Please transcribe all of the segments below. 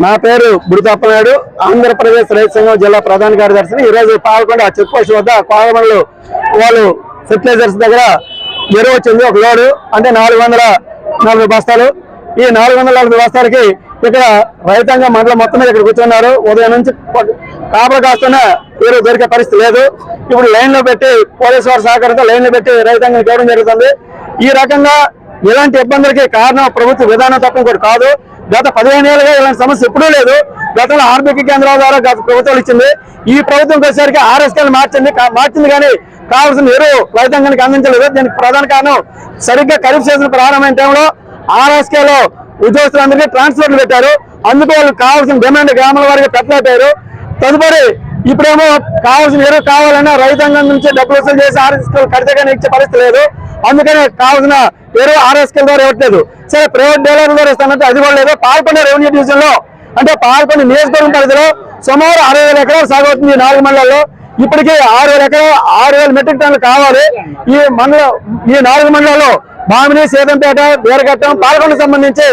నా పేరు బుడితప్పనాయుడు ఆంధ్రప్రదేశ్ రైతు సంఘం జిల్లా ప్రధాన కార్యదర్శిని. ఈ రోజు పాల్గొండ చెక్ పోస్ట్ వద్ద కోదమల్లు వాళ్ళు ఫెర్టిలైజర్స్ దగ్గర ఎరువు వచ్చింది ఒక లోడు అంటే నాలుగు వందల నలభై బస్తాలు. ఈ నాలుగు వందల నలభై బస్తాలకి ఇక్కడ రైతాంగం మండలం మొత్తం మీద ఇక్కడ కూర్చున్నారు. ఉదయం నుంచి ప- కాస్తున్న ఎరువు దొరికే పరిస్థితి లేదు. ఇప్పుడు లైన్లో పెట్టి పోలీసు వారి సహకారంతో లైన్లో పెట్టి రైతాంగం చేయడం జరుగుతుంది. ఈ రకంగా ఇలాంటి ఇబ్బందులకి కారణం ప్రభుత్వ విధానం తప్ప ఇంకోటి కాదు. గత పదిహేను ఏళ్ళుగా ఇలాంటి సమస్య ఎప్పుడూ లేదు. గతంలో ఆర్బిక కేంద్రాల ద్వారా గత ప్రభుత్వాలు ఇచ్చింది. ఈ ప్రభుత్వం వచ్చేసరికి ఆర్ఎస్కేలు మార్చింది. కా- మార్చింది కానీ కావాల్సిన ఎరువు రైతాంగానికి అందించలేదు. దీనికి ప్రధాన కారణం సరిగ్గా ఖరీఫ్ సీజన్ ప్రారంభమైన టైంలో ఆర్ఎస్కేలో ఉద్యోగస్తులందరికీ ట్రాన్స్ఫర్లు పెట్టారు. అందుకు వాళ్ళు కావాల్సిన డిమాండ్ గ్రామాల వారికి పెట్టలేకపోయారు. తదుపరి ఇప్పుడేమో కావాల్సిన ఎరువు కావాలన్నా రైతాంగం నుంచి డబ్బులు వసూలు చేసి ఆర్ఎస్కేలు కడితే కానీ ఇచ్చే పరిస్థితి లేదు. అందుకనే కావాల్సిన పేరు ఆర్ఎస్కెల్ ద్వారా ఇవ్వట్లేదు. సరే ప్రైవేట్ డీలర్ల ద్వారా ఇస్తానంటే అది కూడా లేదు. పాల్పండ రెవెన్యూ డివిజన్లో అంటే పాల్పండ నియోజకవర్గం పరిధిలో సుమారు అరవై వేల ఎకరాలు సాగు అవుతుంది ఈ నాలుగు మండలాల్లో. ఇప్పటికీ ఆరు వేల ఎకరాలు ఆరు వేల మెట్రిక్ టన్నులు కావాలి. ఈ మండల ఈ నాలుగు మండలాల్లో బామిని సీతంపేట వీరఘట్టం పాల్గొండకు సంబంధించి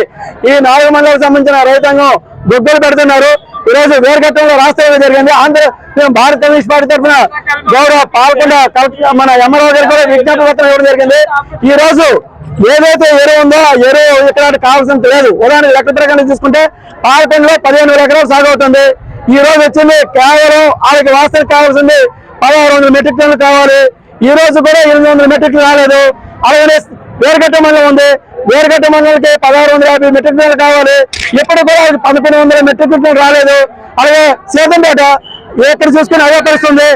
ఈ నాలుగు మండలాలకు సంబంధించిన రైతాంగం గొగ్గలు పెడుతున్నారు. ఈ రోజు రాష్ట్రంలో జరిగింది. ఆంధ్ర మేము భారత కమ్యూనిస్ట్ పార్టీ తరఫున గౌరవ పాల్గొండ కలెక్టర్ మన ఎంఆర్ఓ గారు కూడా విజ్ఞాపన పత్రం ఇవ్వడం జరిగింది. ఈ రోజు ఏదైతే ఎరువు ఉందో ఎరువు ఇక్కడ కావాల్సినంత లేదు ఉదాహరణ లెక్క ప్రకారం తీసుకుంటే పాలకొండలో పదిహేను వేల ఎకరాలు సాగు అవుతుంది. ఈ రోజు వచ్చింది కేవలం వాళ్ళకి వాస్తవం కావాల్సింది పదహారు వందల మెట్రిక్ టన్లు కావాలి. ఈ రోజు కూడా ఎనిమిది వందల మెట్రిక్ రాలేదు. అలాగే వేరుగట్ట మండలం ఉంది. వేరుగట్ట మండలికి పదహారు వందల యాభై మెట్రిక్ టన్నులు కావాలి. ఇప్పుడు కూడా పదకొండు వందల మెట్రిక్ టన్నులు రాలేదు. అలాగే సీతంపేట ఎక్కడ చూసుకుని అదే కలుస్తుంది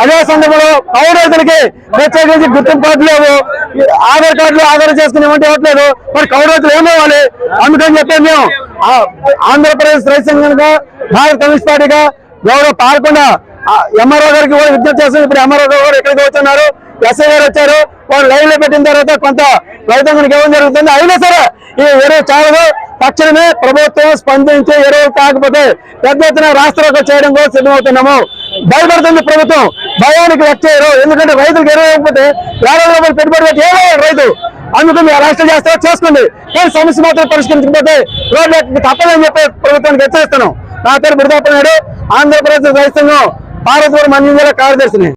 అదే సందర్భంలో పౌర రైతులకి ప్రత్యేకించి గుర్తింపు కార్డు లేవు. ఆధార్ కార్డులు ఆధార్ చేసుకుని ఏమంటే ఇవ్వట్లేదు. మరి కౌర రైతులు ఏమవ్వాలి అందుకని చెప్పి మేము ఆ ఆంధ్రప్రదేశ్ రైతు సంఘంగా భారత కమ్యూనిస్ట్ పార్టీగా గౌరవ పాల్గొండ ఎంఆర్ఓ గారికి కూడా విజ్ఞప్తి చేస్తుంది ఇప్పుడు ఎంఆర్ఓ గారు కూడా ఇక్కడికి వచ్చున్నారు? ఎస్ఐ గారు వచ్చారు. వాళ్ళు లైవ్లో పెట్టిన తర్వాత కొంత రైతాంగానికి ఇవ్వడం జరుగుతుంది. అయినా సరే ఈ ఎరువు చాలదు. తక్షణమే ప్రభుత్వం స్పందించి ఎరువు కాకపోతే పెద్ద ఎత్తున రాష్ట్రంలో చేయడం కోసం సిద్ధమవుతున్నాము. భయపడుతుంది ప్రభుత్వం. భయానికి వచ్చేయరు ఎందుకంటే రైతులకు ఎరువు ఇవ్వకపోతే వేల రూపాయలు పెట్టుబడి పెట్టి ఏమో రైతు? అందుకు మీరు అరెస్ట్ చేస్తే చేసుకోండి. కానీ సమస్య మాత్రం పరిష్కరించకపోతే రోడ్లు తప్పదని చెప్పి ప్రభుత్వానికి హెచ్చరిస్తున్నాం. నా పేరు బిడదాపనాడు ఆంధ్రప్రదేశ్ రైతు సంఘం పార్వతీపురం మంజం జిల్లా కార్యదర్శిని.